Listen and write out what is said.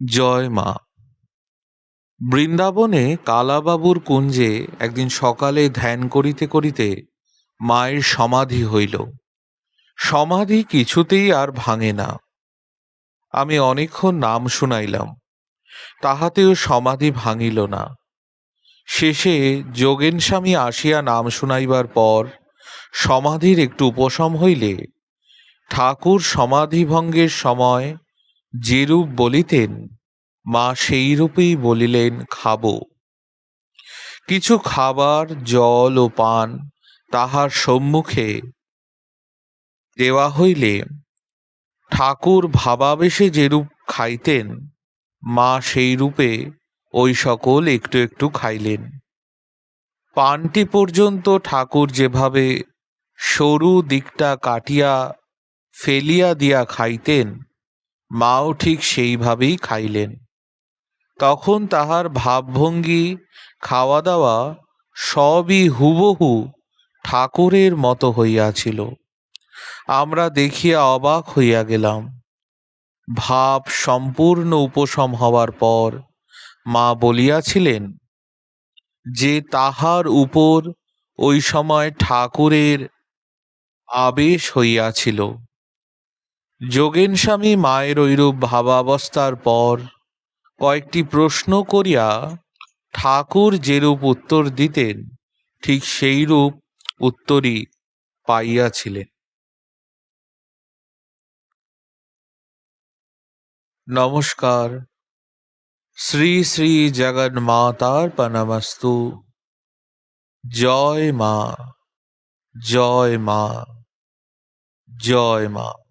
জয় মা। বৃন্দাবনে কালাবাবুর কুঞ্জে একদিন সকালে ধ্যান করিতে করিতে মায়ের সমাধি হইল। সমাধি কিছুতেই আর ভাঙে না। আমি অনেকক্ষণ নাম শুনাইলাম, তাহাতেও সমাধি ভাঙিল না। শেষে যোগেন স্বামী আসিয়া নাম শুনাইবার পর সমাধির একটু উপশম হইলে ঠাকুর সমাধিভঙ্গের সময় যেরূপ বলিতেন, মা সেই রূপেই বলিলেন, খাব। কিছু খাবার, জল ও পান তাহার সম্মুখে দেওয়া হইলে ঠাকুর ভাবাবেশে যেরূপ খাইতেন, মা সেই রূপে ওই সকল একটু একটু খাইলেন। পানটি পর্যন্ত ঠাকুর যেভাবে সরু দিকটা কাটিয়া ফেলিয়া দিয়া খাইতেন মাও ঠিক সেইভাবেই খাইলেন। তখন তাহার ভাবভঙ্গি খাওয়া দাওয়া সবই হুবহু ঠাকুরের মতো হইয়াছিল। আমরা দেখিয়া অবাক হইয়া গেলাম। ভাব সম্পূর্ণ উপশম হওয়ার পর মা বলিয়াছিলেন, যে তাহার উপর ওই সময় ঠাকুরের আবেশ হইয়াছিল যোগেন স্বামী মায়ের ঐরূপ ভাবাবস্থার পর কয়েকটি প্রশ্ন করিয়া ঠাকুর যেরূপ উত্তর দিতেন, ঠিক সেইরূপ উত্তরই পাইয়াছিলেন। নমস্কার। শ্রী শ্রী জগন্মাতার প্রণমস্তু জয় মা জয় মা জয় মা।